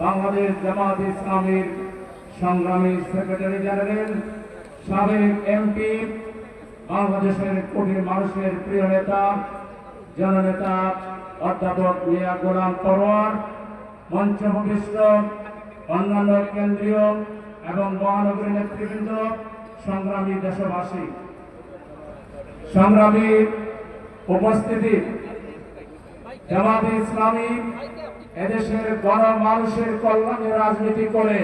বাংলাদেশ জামাত ইসলামীর সংগ্রামী secretary general, সাবেক এমপি, বাংলাদেশের কোটি মানুষের প্রিয় নেতা, জননেতা, অধ্যাপক মিয়া গোলাম পরোয়ার, মঞ্চ ভূমিষ্ঠ অন্যান্য কেন্দ্রীয় এবং মহানগরী নেতৃবৃন্দ, সংগ্রামী দেশবাসী। সংগ্রামী উপস্থিতি, জামাত ইসলামী এদেশের গণ মানুষের কল্যাণে রাজনীতি করে।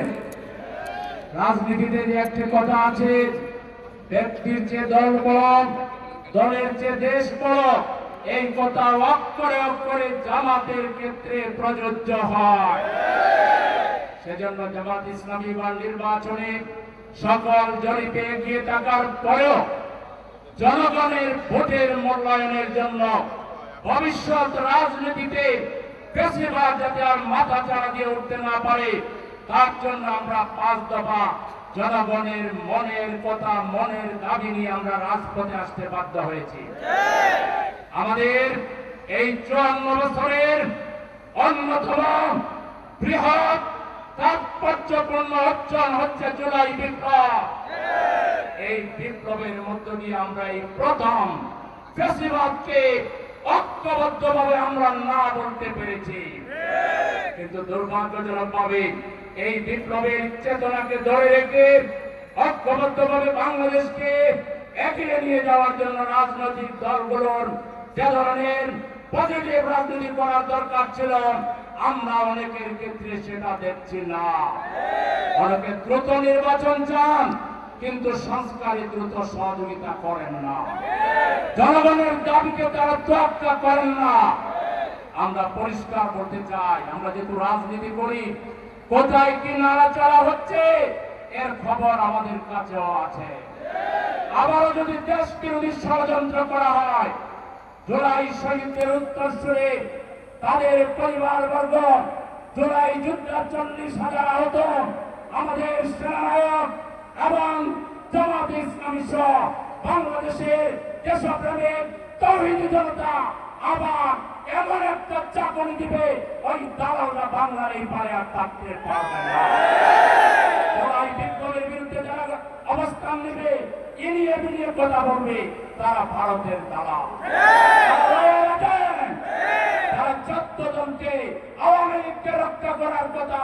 রাজনীতিতে যে একটি কথা আছে, ব্যক্তির চেয়ে দল বড়, দলের চেয়ে দেশ বড়, এই কথা অক্ষরে অক্ষরে জামাতের ক্ষেত্রে প্রযোজ্য হয়। সেজন্য জামাত ইসলামী বা নির্বাচনে সকল জরিপে এগিয়ে থাকার পরেও জনগণের ভোটের মূল্যায়নের জন্য ভবিষ্যৎ রাজনীতিতে বেশিরভাগ যাতে আর মাথা চাড়া দিয়ে উঠতে না পারে, তার জন্য আমরা পাঁচ দফা জনগণের মনের কথা, মনের দাবি নিয়ে আমরা রাজপথে আসতে বাধ্য হয়েছি। আমাদের এই চুয়ান্ন বছরের অন্যতম বৃহৎ তাৎপর্যপূর্ণ অর্জন হচ্ছে জুলাই বিপ্লব। এই বিপ্লবের মধ্য দিয়ে আমরা এই প্রথম ফেসিবাদকে ঐক্যবদ্ধভাবে আমরা না বলতে পেরেছি। কিন্তু দুর্ভাগ্যজনক ভাবে এই বিপ্লবের চেতনাকে ধরে রেখে ঐক্যবদ্ধভাবে বাংলাদেশকে এগিয়ে নিয়ে যাওয়ার জন্য রাজনৈতিক দলগুলোর যে ধরনের পজিটিভ রাজনীতি করার দরকার ছিল, আমরা অনেকের ক্ষেত্রে সেটা দেখছি না। অনেকে দ্রুত নির্বাচন চান কিন্তু সংস্কারে দ্রুত সহযোগিতা করেন না। জনগণের দাবিকে তারা তোয়াক্কা করেন না। আমরা পরিষ্কার করতে চাই, আমরা যেহেতু রাজনীতি করি, কোথায় কি নাড়াচাড়া হচ্ছে, এর খবর আমাদের কাছেও আছে। আবারও যদি দেশ বিরোধী ষড়যন্ত্র করা হয়, জুলাই শহীদদের উত্তরসূরে, তাদের পরিবার বর্গ জুলাই যুদ্ধে চল্লিশ হাজার আহত, আমাদের সেনানায়ক এবং জামাত ইসলামী সহ বাংলাদেশের দেশপ্রেমিক তৌহিদি জনতা আবার এমন একটা চাকরি দিবে ওই দালালরা বাংলার এই পারে আর থাকতে পারবে না। জুলাই বিপ্লবের বিরুদ্ধে যারা অবস্থান নেবে এড়িয়ে বেরিয়ে কথা বলবে তারা ভারতের দালাল। করার কথা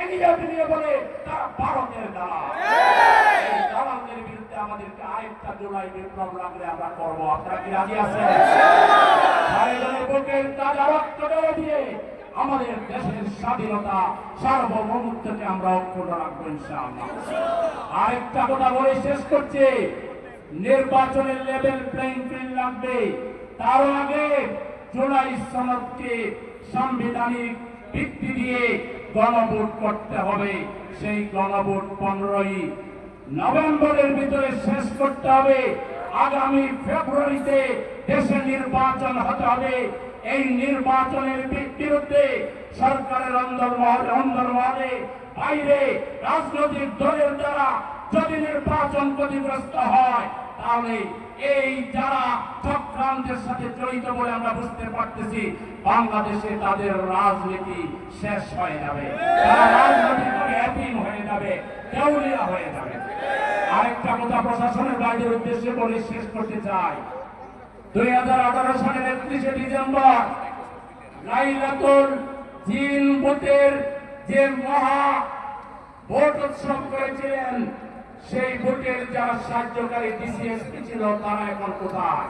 এড়িয়ে বেরিয়ে বলে তারা ভারতের দালালদের বিরুদ্ধে আমাদেরকে আরেকটা জুলাই বিপ্লব লাগলে আমরা করব। আপনারা কি রাজি আছেন? বুকের তাজা রক্ত দিয়ে আমাদের দেশের স্বাধীনতা সার্বভৌমত্বকে আমরা অক্ষুণ্ণ রাখব ইনশাআল্লাহ। আরেকটা কথা বলে শেষ করছি। নির্বাচনের লেভেল প্লেইং ফিল্ড লাগবে। তার আগে জুলাই সনদকে সাংবিধানিক ভিত্তি দিয়ে গণভোট করতে হবে সেই গণভোট পনেরোই নভেম্বরের ভিতরে শেষ করতে হবে আগামী ফেব্রুয়ারিতে দেশে নির্বাচন হতে হবে এই নির্বাচনের বিরুদ্ধে সরকারের অন্দরমহলে অন্দরমহলে বাইরে রাজনৈতিক দলের দ্বারা নির্বাচন ক্ষতিগ্রস্ত হয়, তাহলে এই যারা চক্রান্তের সাথে জড়িত বলে আমরা বুঝতে পারতেছি, বাংলাদেশে তাদের রাজনীতি শেষ হয়ে যাবে। এতিম হয়ে যাবে হয়ে যাবে। আরেকটা কথা প্রশাসনের বাইরের উদ্দেশ্যে বলে শেষ করতে চাই। দুই হাজার আঠারো সালের একত্রিশে ডিসেম্বর, লাইলাতুল জিন ভোটের যে মহা ভোট উৎসব করেছিলেন সেই ভোটের যারা সাহায্যকারী ডিসিএসপি ছিল তারা এখন কোথায়?